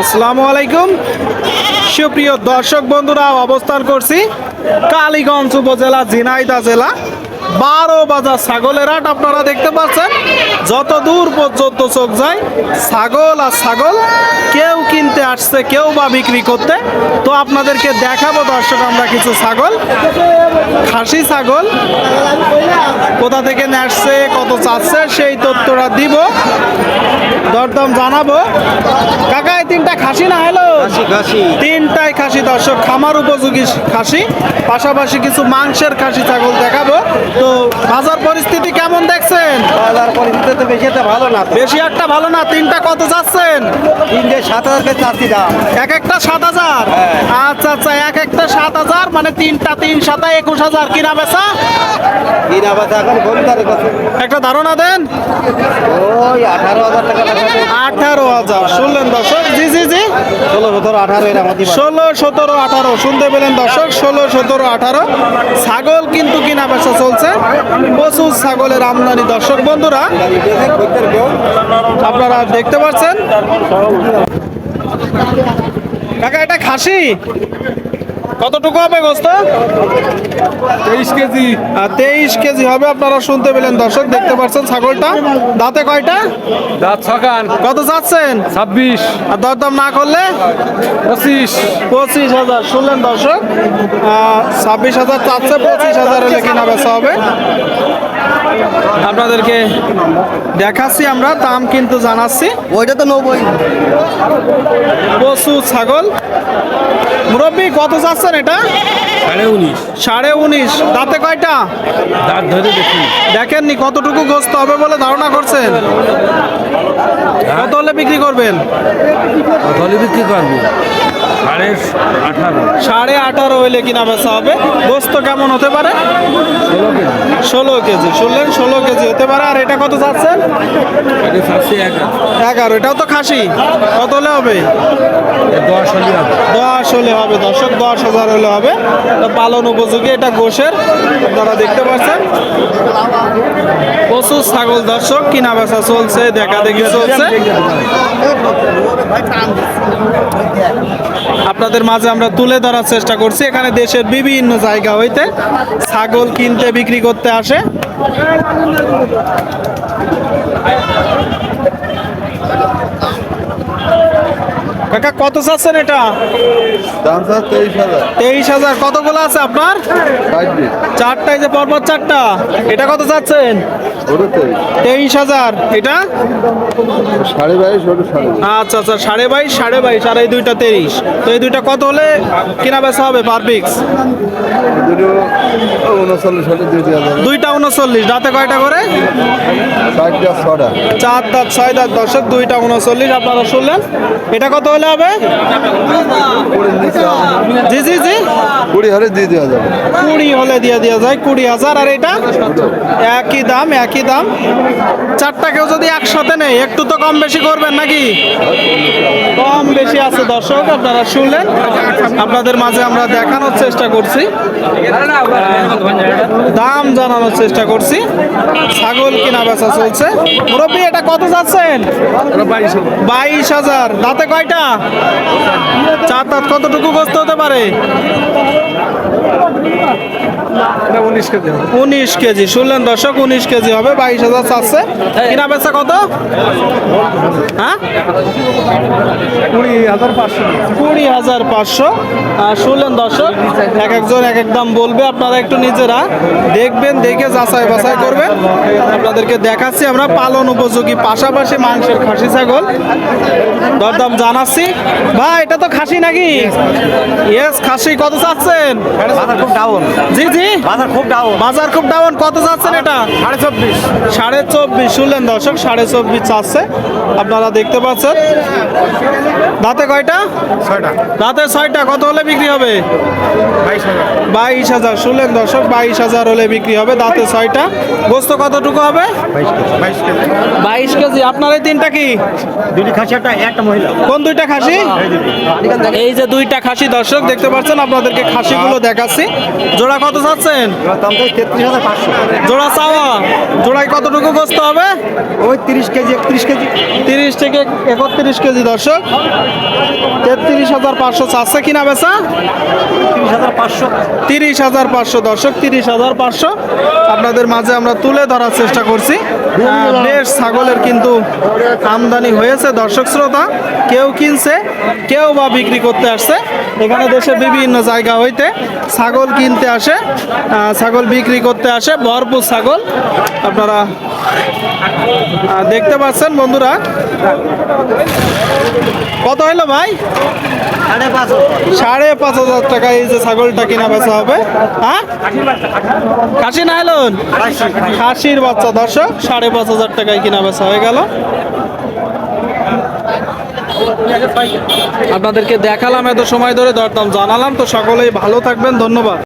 আসসালামু আলাইকুম। সুপ্রিয় দর্শক বন্ধুরা অবস্থান করছি কালীগঞ্জ উপজেলা জিনাইদা জেলা। বারো বাজার ছাগলের হাট আপনারা দেখতে পাচ্ছেন। যত দূর পর্যন্ত চোখ যায় ছাগল আর ছাগল কেউ কিনতে আসছে কেউ বা বিক্রি করতে। তো আপনাদেরকে দেখাবো দর্শক আমরা কিছু ছাগল। খাসি ছাগল। কোথা থেকে আসছে কত চাচ্ছে সেই তথ্যটা দিব। দরদম জানাব। কাকা এই তিনটা খাসি না হ্যালো? তিনটাই খাসি দর্শক খামার উপযোগী খাসি। পাশাপাশি কিছু মাংসের খাসি ছাগল দেখাবো। তো বাজার পরিস্থিতি কেমন দেখছেন? বাজার পরিস্থিতি তো বেশি একটা ভালো না বেশি একটা ভালো না তিনটা কত যাচ্ছেন? তিনটে সাত হাজার চাচ্ছি দাম। এক একটা সাত হাজার? আচ্ছা আচ্ছা এক একটা সাত হাজার মানে তিনটা তিন সাতা একুশ হাজার কিনা বেচা? কিনা বাচ্চা এখন একটা ধারণা দেন। ওই আঠারো হাজার টাকা আঠারো হাজার শুনলেন দর্শক? জি জি জি। ষোলো সতেরো আঠারো এর ষোলো সতেরো আঠারো শুনতে পেলেন দর্শক? ষোলো সতেরো আঠারো। ছাগল কিন্তু কিনা বেচা চলছে। প্রচুর ছাগলের আমদানি। দর্শক বন্ধুরা আপনারা দেখতে পাচ্ছেন? কাকা এটা খাসি? কতটুকু হবে বস্তা? তেইশ কেজি। তেইশ কেজি হবে আপনারা শুনতে পেলেন দর্শক দেখতে পাচ্ছেন ছাগলটা। দাঁতে কয়টা? দাঁত ছকান কত চাচ্ছেন? ছাব্বিশ। আর দরদাম না করলে? পঁচিশ। পঁচিশ হাজার শুনলেন দর্শক? ছাব্বিশ হাজার চাচ্ছে পঁচিশ হাজার হলে কিনা বেচা হবে। আপনাদেরকে দেখাচ্ছি আমরা দাম কিন্তু জানাচ্ছি। ওইটা তো নব্বই। পশু ছাগল। মুরব্বী কত চাচ্ছেন এটা? সাড়ে উনিশ। সাড়ে উনিশ। দাঁতে কয়টা? দাঁত ধরে দেখি। দেখেননি কতটুকু গোস্ত হবে বলে ধারণা করছেন? কত হলে বিক্রি করবেন? ধরে বিক্রি করব? সাড়ে আঠারো। সাড়ে আঠারো হইলে কিনা বেচা হবে? গোস্ত কেমন হতে পারে? ষোলো কেজি। শুনলেন ষোলো কেজি হতে পারে। আর এটা কত চাচ্ছেন এগারো। এটাও তো খাসি। কত হলে হবে? দশ হলে হবে। দশ হলে হবে। দর্শক দশ হাজার হলে হবে। তো পালন উপযোগী এটা গোশের। আপনারা দেখতে পাচ্ছেন। প্রচুর ছাগল দর্শক কিনা বেচা চলছে দেখা দেখি চলছে। আপনাদের মাঝে আমরা তুলে ধরার চেষ্টা করছি। এখানে দেশের বিভিন্ন জায়গা হইতে ছাগল কিনতে, বিক্রি করতে আসে। কাকা কত চাচ্ছেন এটা? তেইশ হাজার। কতগুলো আছে আপনার? চারটায় যে পরপর চারটা। এটা কত চাচ্ছেন? তেইশ। হাজার। এটা? সাড়ে বাইশ আচ্ছা আচ্ছা সাড়ে বাইশ সাড়ে বাইশ আর এই দুইটা তেইশ। তো এই দুইটা কত হলে কেনা বেচা হবে পার পিক্স দুইটা উনচল্লিশ রাতে কয়টা করে? চার দাঁত ছয় দাঁত দশক দুইটা উনচল্লিশ আপনারা শুনলেন। এটা কত হলে হবে? জি জি। কুড়ি হলে দিয়ে দেওয়া যাবে। কুড়ি হলে দিয়ে দেওয়া যায়, কুড়ি হাজার। আর এটা একই দাম একই দাম। চারটা কেউ যদি একসাথে নেই একটু তো কম বেশি করবেন নাকি? কম বেশি আছে দর্শক, আপনারা শুনলেন। আপনাদের মাঝে আমরা দেখানোর চেষ্টা করছি। দাম জানানোর চেষ্টা করছি। ছাগল কিনা বেচা চলছে। মুরব্বী, এটা কত যাচ্ছেন? বাইশ হাজার। দাঁতে কয়টা? চার দাঁত কতটুকু গোস্ত হতে পারে? উনিশ কেজি উনিশ কেজি শুনলেন দর্শক উনিশ কেজি হবে বাইশ হাজার চারশো কিনা বেচা কত? হ্যাঁ? কুড়ি। হাজার পাঁচশো। কুড়ি হাজার পাঁচশো। শুনলেন দর্শক এক একজন এক এক দাম বলবে আপনারা একটু নিজেরা দেখবেন দেখে যাচাই বাছাই করবেন। আপনাদেরকে দেখাচ্ছি আমরা পালন উপযোগী পাশাপাশি মাংসের খাসি ছাগল। দরদাম জানাচ্ছি। ভাই এটা তো খাসি নাকি? ইয়েস খাসি। কত চাচ্ছেন? খুব ডাউন জি জি। বাজার খুব ডাউন বাজার খুব ডাউন কত যাচ্ছেন এটা? সাড়ে চব্বিশ। সাড়ে চব্বিশ। শুনলেন দর্শক সাড়ে চব্বিশ চাচ্ছে। আপনারা দেখতে পাচ্ছেন। দাঁতে কয়টা? ছয়টা। দাঁতে ছয়টা কত হলে বিক্রি হবে? বাইশ হাজার। শুনলেন দর্শক বাইশ হাজার হলে বিক্রি হবে দাঁতে ছয়টা। গোস্ত কতটুকু হবে? বাইশ কেজি আপনার এই তিনটা কি? কোন দুইটা খাসি? এই যে দুইটা খাসি দর্শক দেখতে পাচ্ছেন আপনাদেরকে খাসি বাকিগুলো দেখাচ্ছি। জোড়া কত চাচ্ছেন? জোড়া চাওয়া। জোড়ায় কতটুকু গোস্ত হবে? ওই তিরিশ কেজি একত্রিশ কেজি। তিরিশ থেকে একত্রিশ কেজি দর্শক। তেত্রিশ হাজার পাঁচশো চাচ্ছে কিনা বেচা? তিরিশ হাজার পাঁচশো। দর্শক তিরিশ হাজার পাঁচশো। আপনাদের মাঝে আমরা তুলে ধরার চেষ্টা করছি। বেশ ছাগলের কিন্তু আমদানি হয়েছে দর্শক শ্রোতা। কেউ কিনছে কেউ বা বিক্রি করতে আসছে। এখানে দেশে বিভিন্ন জায়গা হইতে ছাগল কিনতে আসে ছাগল বিক্রি করতে আসে ভরপুর ছাগল। আপনারা দেখতে পাচ্ছেন বন্ধুরা। কত হইল? ভাই? সাড়ে পাঁচ হাজার। টাকা এই যে ছাগলটা কিনা বেচা হবে। হ্যাঁ? খাসি না এলন খাসির বাচ্চা দর্শক সাড়ে পাঁচ হাজার টাকায় কিনা বেচা হয়ে গেল। আপনাদেরকে দেখালাম এত সময় ধরে দরদাম জানালাম তো সকলেই ভালো থাকবেন ধন্যবাদ।